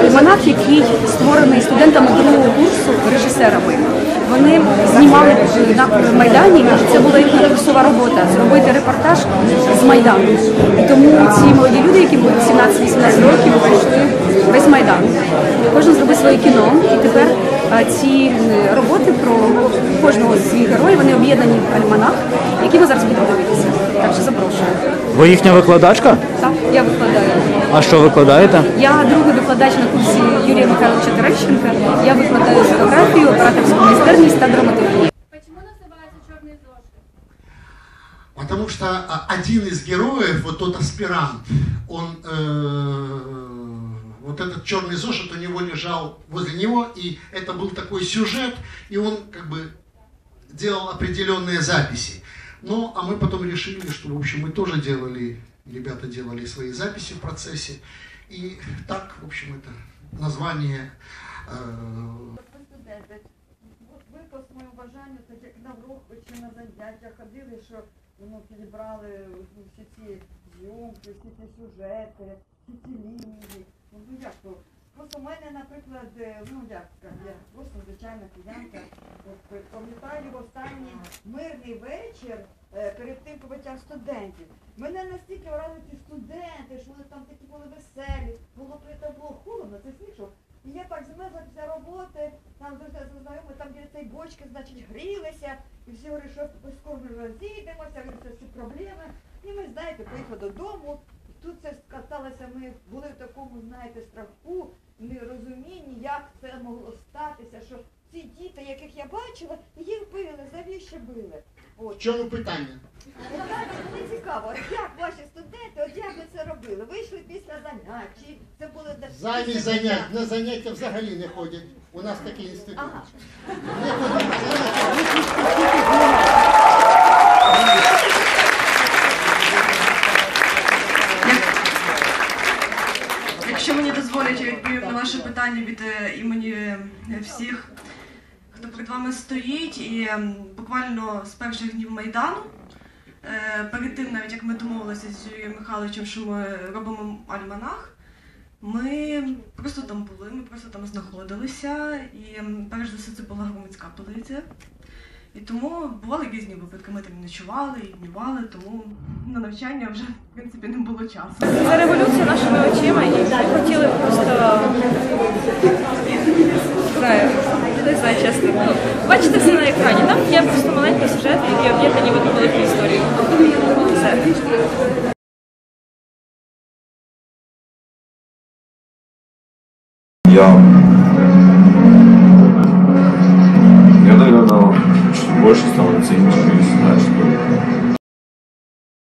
альманах, який створений студентами другого курсу режисерами. Вони знімали на майдані. і Це була їхня курсова робота зробити репортаж з майдану. І тому ці молоді люди, які були 17-18 років, пройшли весь майдан. Кожен зробив своє кіно, і тепер ці роботи про кожного з своїх героїв вони об'єднані в альманах, які ви зараз будете дивитися. Так що запрошую. Ви їхня викладачка? Так, я викладаю. А що викладаєте? Я другий викладач на курсі Юрія Михайловича Терещенка. Я викладаю фотографію, операторську майстерність та драматургію. Почему называется черный зошит? Потому что а, один из героев, вот тот аспирант, он, э, вот этот черный зошит у него лежал возле него, и это был такой сюжет, и он как бы делал определенные записи. Ну, а мы потом решили, что, в общем, мы тоже делали, ребята делали свои записи в процессе, и так, в общем, это название э, студенти, от ви по так як на урок чи на заняття ходили, що ну, підібрали всі ці зйомки, всі ці сюжети, всі ці лінії. Ну ну, як то? Просто в мене, наприклад, е, ну як, я просто звичайна от, е, пам'ятаю останній мирний вечір перед тим побиттям студентів. Мене настільки вразили ці студенти, що вони там такі були веселі, було при було холодно, це смішно. І я так змерзла після роботи, там дуже знайомі, там біля цієї бочки, значить, грілися, і всі говорять, що ми скоро розійдемося, це всі проблеми. І ми, знаєте, поїхали додому. Тут це скаталося, ми були в такому, знаєте, страху, нерозумінні, як це могло статися, що ці діти, яких я бачила, їх били, завіщо били. В чому питання? Мені цікаво, як ваші студенти, от як ви це робили? Вийшли після занять, чи це були де- Замість занять, на заняття взагалі не ходять. У нас такий інститут. Ага. Не ходять на заняття. Якщо мені дозволять, я відповім на ваше питання від е, імені е, всіх, хто перед вами стоїть, і ем, буквально з перших днів Майдану, е, перед тим, навіть як ми домовилися з Юрієм Михайловичем, що ми робимо альманах, ми просто там були, ми просто там знаходилися, і ем, перш за все це була громадська поліція. І тому бували різні випадки. Ми там ночували, і днювали, тому на навчання вже в принципі не було часу. Це революція нашими очима, і хотіли просто не знаю, не знаю чесно. Бачите все на екрані. Там є просто маленький сюжет, який об'єднані в одну велику історію. Все. Я, я, наверное, больше стал ценить жизнь, знаешь, что